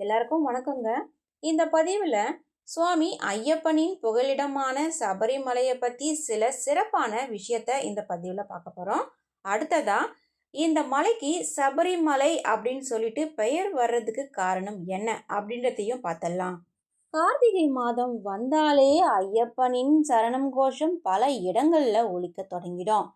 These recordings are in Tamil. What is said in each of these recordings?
எல்லாருக்கும் வணக்கங்க. இந்த பதிவில் சுவாமி ஐயப்பனின் புகலிடமான சபரிமலையை பற்றி சில சிறப்பான விஷயத்த இந்த பதிவில் பார்க்க போகிறோம் அடுத்ததாக இந்த மலைக்கு சபரிமலை அப்படின்னு சொல்லிட்டு பெயர் வர்றதுக்கு காரணம் என்ன அப்படின்றதையும் பார்த்தலாம் கார்த்திகை மாதம் வந்தாலே ஐயப்பனின் சரணம் கோஷம் பல இடங்களில் ஒழிக்க தொடங்கிடும்.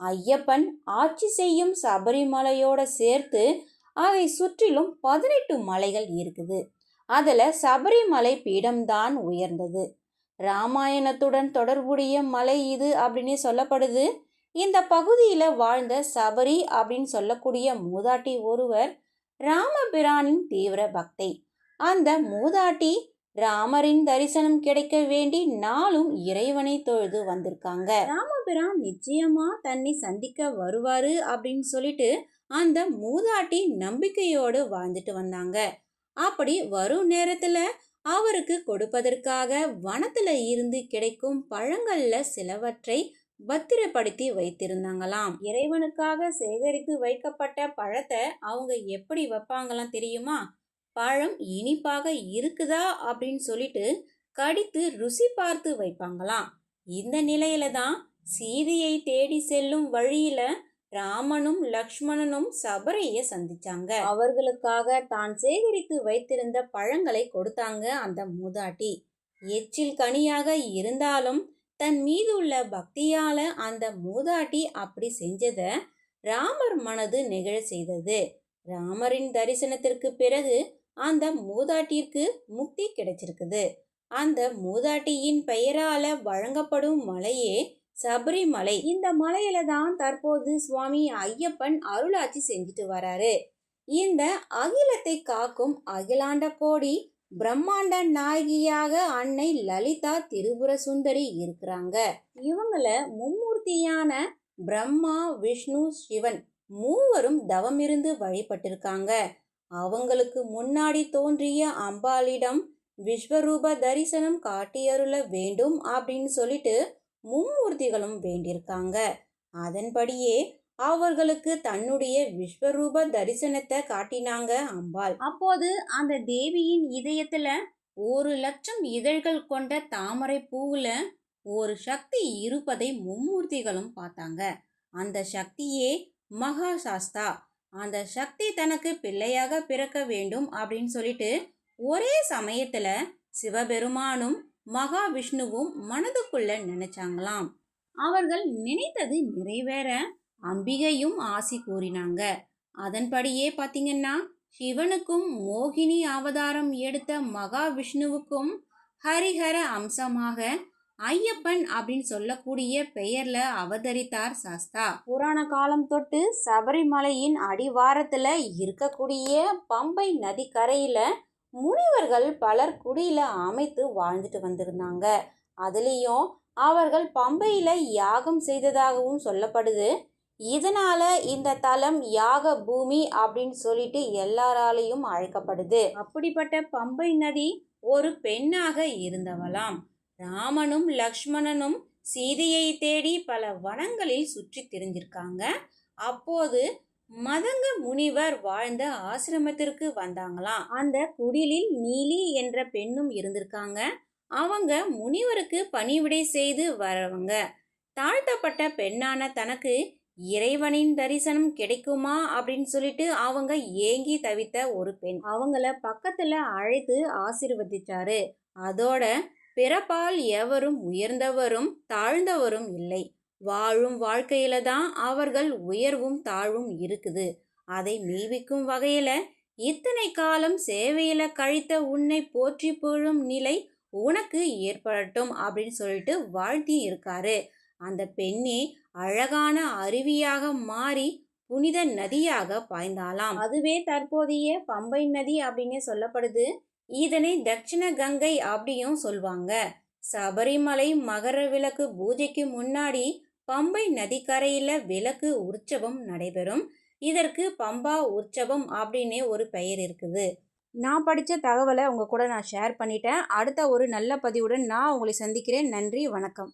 ஐயப்பன் ஆட்சி செய்யும் சபரிமலையோட சேர்த்து அதை சுற்றிலும் பதினெட்டு மலைகள் இருக்குது. அதில் சபரிமலை பீடம்தான் உயர்ந்தது. ராமாயணத்துடன் தொடர்புடைய மலை இது அப்படின்னு சொல்லப்படுது. இந்த பகுதியில் வாழ்ந்த சபரி அப்படின்னு சொல்லக்கூடிய மூதாட்டி ஒருவர் ராமபிரானின் தீவிர பக்தை. அந்த மூதாட்டி ராமரின் தரிசனம் கிடைக்க வேண்டி நாளும் இறைவனை தொழுது வந்திருக்காங்க. ராமபிரான் நிச்சயமா தன்னை சந்திக்க வருவாரு அப்படின்னு சொல்லிட்டு அந்த மூதாட்டி நம்பிக்கையோடு வாழ்ந்துட்டு வந்தாங்க. அப்படி வரும் நேரத்துல அவருக்கு கொடுப்பதற்காக வனத்துல இருந்து கிடைக்கும் பழங்கள்ல சிலவற்றை பத்திரப்படுத்தி வைத்திருந்தாங்களாம். இறைவனுக்காக சேகரித்து வைக்கப்பட்ட பழத்தை அவங்க எப்படி வைப்பாங்களாம் தெரியுமா? பழம் இனிப்பாக இருக்குதா அப்படின்னு சொல்லிட்டு கடித்து ருசி பார்த்து வைப்பாங்களாம். இந்த நிலையில தான் சீதையை தேடி செல்லும் வழியில ராமனும் லக்ஷ்மணனும் சபரைய சந்திச்சாங்க. அவர்களுக்காக தான் சேகரித்து வைத்திருந்த பழங்களை கொடுத்தாங்க அந்த மூதாட்டி. எச்சில் கனியாக இருந்தாலும் தன் மீது உள்ள பக்தியால அந்த மூதாட்டி அப்படி செஞ்சத ராமர் மனது நிகழ செய்தது. ராமரின் தரிசனத்திற்கு பிறகு அந்த மூதாட்டிற்கு முக்தி கிடைச்சிருக்குது. அந்த மூதாட்டியின் பெயரால வழங்கப்படும் மலையே சபரிமலை. இந்த மலையில தான் தற்போது சுவாமி ஐயப்பன் அருளாட்சி செஞ்சுட்டு வராரு. இந்த அகிலத்தை காக்கும் அகிலாண்ட கோடி பிரம்மாண்ட நாயகியாக அன்னை லலிதா திரிபுர சுந்தரி இருக்கிறாங்க. இவங்கள மும்மூர்த்தியான பிரம்மா விஷ்ணு சிவன் மூவரும் தவமிருந்து வழிபட்டிருக்காங்க. அவங்களுக்கு முன்னாடி தோன்றிய அம்பாளிடம் விஸ்வரூப தரிசனம் காட்டியருள வேண்டும் அப்படின்னு சொல்லிட்டு மும்மூர்த்திகளும் வேண்டியிருக்காங்க. அதன்படியே அவர்களுக்கு தன்னுடைய விஸ்வரூப தரிசனத்தை காட்டினாங்க அம்பாள். அப்போது அந்த தேவியின் இதயத்துல ஒரு லட்சம் இதழ்கள் கொண்ட தாமரை பூவுல ஒரு சக்தி இருப்பதை மும்மூர்த்திகளும் பார்த்தாங்க. அந்த சக்தியே மகா சாஸ்தா அந்த சக்தி தனக்கு பிள்ளையாக பிறக்க வேண்டும் அப்படின்னு சொல்லிட்டு ஒரே சமயத்துல சிவபெருமானும் மகாவிஷ்ணுவும் மனதுக்குள்ள நினைச்சாங்களாம். அவர்கள் நினைத்தது நிறைவேற அம்பிகையும் ஆசி கூறினாங்க. அதன்படியே பார்த்தீங்கன்னா சிவனுக்கும் மோகினி அவதாரம் எடுத்த மகாவிஷ்ணுவுக்கும் ஹரிஹர அம்சமாக ஐயப்பன் அப்படின்னு சொல்லக்கூடிய பெயர்ல அவதரித்தார் சாஸ்தா. புராண காலம் தொட்டு சபரிமலையின் அடிவாரத்துல இருக்கக்கூடிய பம்பை நதிக்கரையில முனிவர்கள் பலர் குடியில அமைத்து வாழ்ந்துட்டு வந்திருந்தாங்க. அதுலேயும் அவர்கள் பம்பையில யாகம் செய்ததாகவும் சொல்லப்படுது. இதனால இந்த தலம் யாக பூமி அப்படின்னு சொல்லிட்டு எல்லாராலையும் அழைக்கப்படுது. அப்படிப்பட்ட பம்பை நதி ஒரு பெண்ணாக இருந்தவளாம். ராமனும் லக்ஷ்மணனும் சீதையை தேடி பல வனங்களில் சுற்றி திரிஞ்சிருக்காங்க. அப்போது மதங்க முனிவர் வாழ்ந்த ஆசிரமத்திற்கு வந்தாங்களாம். அந்த குடிலில் நீலி என்ற பெண்ணும் இருந்திருக்காங்க. அவங்க முனிவருக்கு பணிவிடை செய்து வரவங்க. தாழ்த்தப்பட்ட பெண்ணான தனக்கு இறைவனின் தரிசனம் கிடைக்குமா அப்படின்னு சொல்லிட்டு அவங்க ஏங்கி தவித்த ஒரு பெண். அவங்கள பக்கத்துல அழைத்து ஆசிர்வதிச்சாரு. அதோட பிறப்பால் எவரும் உயர்ந்தவரும் தாழ்ந்தவரும் இல்லை. வாழும் வாழ்க்கையில தான் அவர்கள் உயர்வும் தாழ்வும் இருக்குது. அதை மீவிக்கும் வகையில இத்தனை காலம் சேவையில கழித்த உன்னை போற்றி புகழும் நிலை உனக்கு ஏற்படட்டும் அப்படின்னு சொல்லிட்டு வாழ்த்தி இருக்காரு. அந்த பெண்ணே அழகான அருவியாக மாறி புனித நதியாக பாய்ந்தாலாம் அதுவே தற்போதைய பம்பை நதி அப்படின்னு சொல்லப்படுது. இதனை தட்சிண கங்கை அப்படியும் சொல்லுவாங்க சபரிமலை மகர விளக்கு பூஜைக்கு முன்னாடி பம்பை நதிக்கரையில் விளக்கு உற்சவம் நடைபெறும். இதற்கு பம்பா உற்சவம் அப்படின்னே ஒரு பெயர் இருக்குது. நான் படித்த தகவலை உங்கள் கூட நான் ஷேர் பண்ணிட்டேன். அடுத்த ஒரு நல்ல பதிவுடன் நான் உங்களை சந்திக்கிறேன். நன்றி வணக்கம்.